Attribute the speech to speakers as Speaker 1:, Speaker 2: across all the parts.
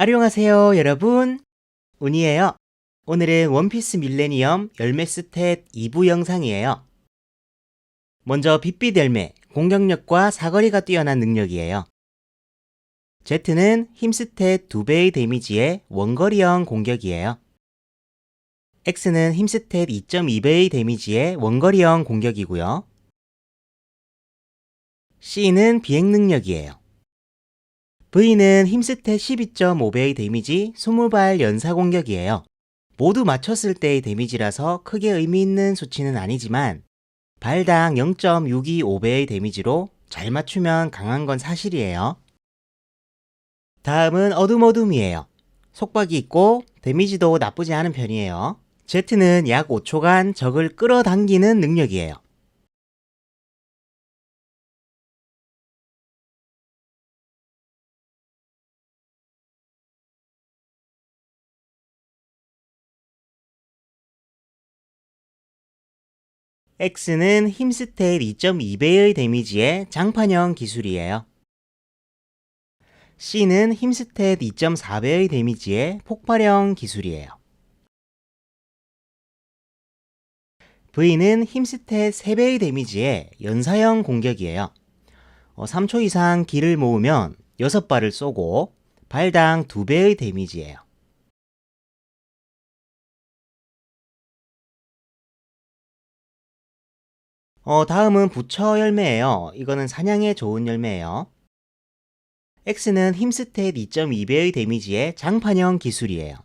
Speaker 1: 안녕하세요, 여러분. 운이에요. 오늘은 원피스 밀레니엄 열매 스탯 2부 영상이에요. 먼저 빛빛 열매, 공격력과 사거리가 뛰어난 능력이에요. Z는 힘 스탯 2배의 데미지의 원거리형 공격이에요. X는 힘 스탯 2.2배의 데미지의 원거리형 공격이고요. C는 비행 능력이에요. V는 힘 스탯 12.5배의 데미지 20발 연사 공격이에요. 모두 맞췄을 때의 데미지라서 크게 의미 있는 수치는 아니지만 발당 0.625배의 데미지로 잘 맞추면 강한 건 사실이에요. 다음은 어둠어둠이에요. 속박이 있고 데미지도 나쁘지 않은 편이에요. Z는 약 5초간 적을 끌어당기는 능력이에요. X는 힘 스탯 2.2배의 데미지의 장판형 기술이에요. C는 힘 스탯 2.4배의 데미지의 폭발형 기술이에요. V는 힘 스탯 3배의 데미지의 연사형 공격이에요. 어, 3초 이상 기를 모으면 6발을 쏘고 발당 2배의 데미지예요. 어, 다음은 부처 열매예요. 이거는 사냥에 좋은 열매예요. X는 힘 스탯 2.2배의 데미지의 장판형 기술이에요.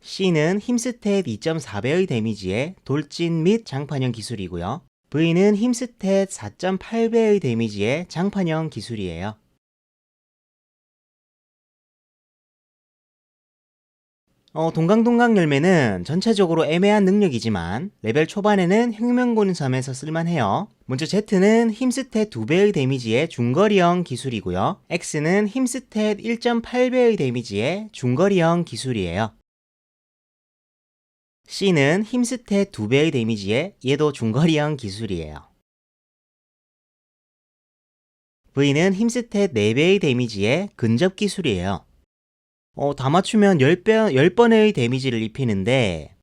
Speaker 1: C는 힘 스탯 2.4배의 데미지의 돌진 및 장판형 기술이고요. V는 힘 스탯 4.8배의 데미지의 장판형 기술이에요. 어, 동강동강 열매는 전체적으로 애매한 능력이지만 레벨 초반에는 혁명군섬에서 쓸만해요. 먼저 Z는 힘스탯 2배의 데미지의 중거리형 기술이고요. X는 힘스탯 1.8배의 데미지의 중거리형 기술이에요. C는 힘스탯 2배의 데미지의 얘도 중거리형 기술이에요. V는 힘스탯 4배의 데미지의 근접 기술이에요. 어, 다 맞추면 10배, 10번의 데미지를 입히는데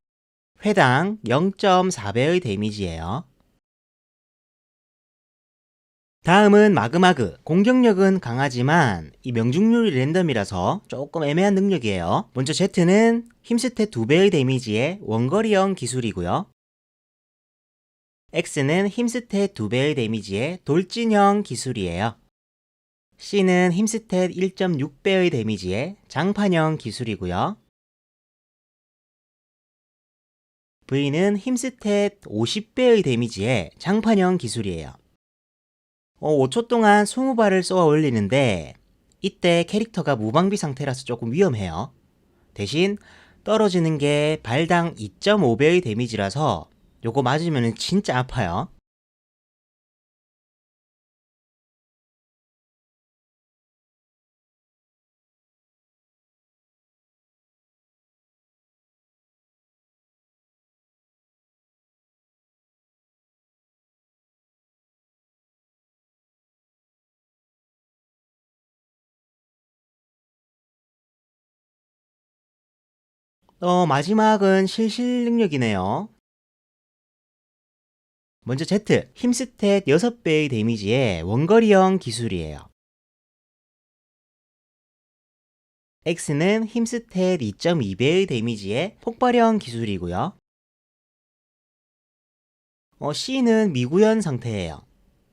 Speaker 1: 회당 0.4배의 데미지예요. 다음은 마그마그. 공격력은 강하지만 이 명중률이 랜덤이라서 조금 애매한 능력이에요. 먼저 Z는 힘스탯 2배의 데미지의 원거리형 기술이고요. X는 힘스탯 2배의 데미지의 돌진형 기술이에요. C는 힘스탯 1.6배의 데미지의 장판형 기술이고요. V는 힘스탯 50배의 데미지의 장판형 기술이에요. 어, 5초 동안 20발을 쏘아 올리는데 이때 캐릭터가 무방비 상태라서 조금 위험해요. 대신 떨어지는 게 발당 2.5배의 데미지라서 요거 맞으면 진짜 아파요. 어, 마지막은 실실 능력이네요. 먼저 Z, 힘스탯 6배의 데미지의 원거리형 기술이에요. X는 힘스탯 2.2배의 데미지의 폭발형 기술이고요. 어, C는 미구현 상태예요.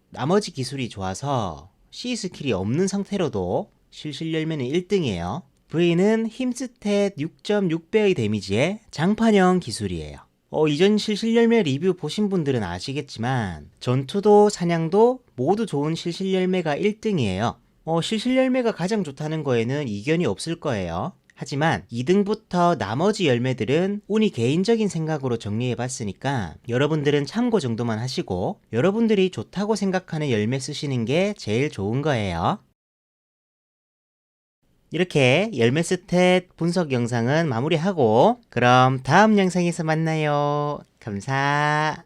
Speaker 1: 나머지 기술이 좋아서 C 스킬이 없는 상태로도 실실 열매는 1등이에요. V는 힘스탯 6.6배의 데미지의 장판형 기술이에요. 어, 이전 실 실열매 리뷰 보신 분들은 아시겠지만 전투도 사냥도 모두 좋은 실실열매가 1등이에요. 어, 실실열매가 가장 좋다는 거에는 이견이 없을 거예요. 하지만 2등부터 나머지 열매들은 운이 개인적인 생각으로 정리해 봤으니까 여러분들은 참고 정도만 하시고 여러분들이 좋다고 생각하는 열매 쓰시는 게 제일 좋은 거예요. 이렇게 열매 스탯 분석 영상은 마무리하고 그럼 다음 영상에서 만나요. 감사.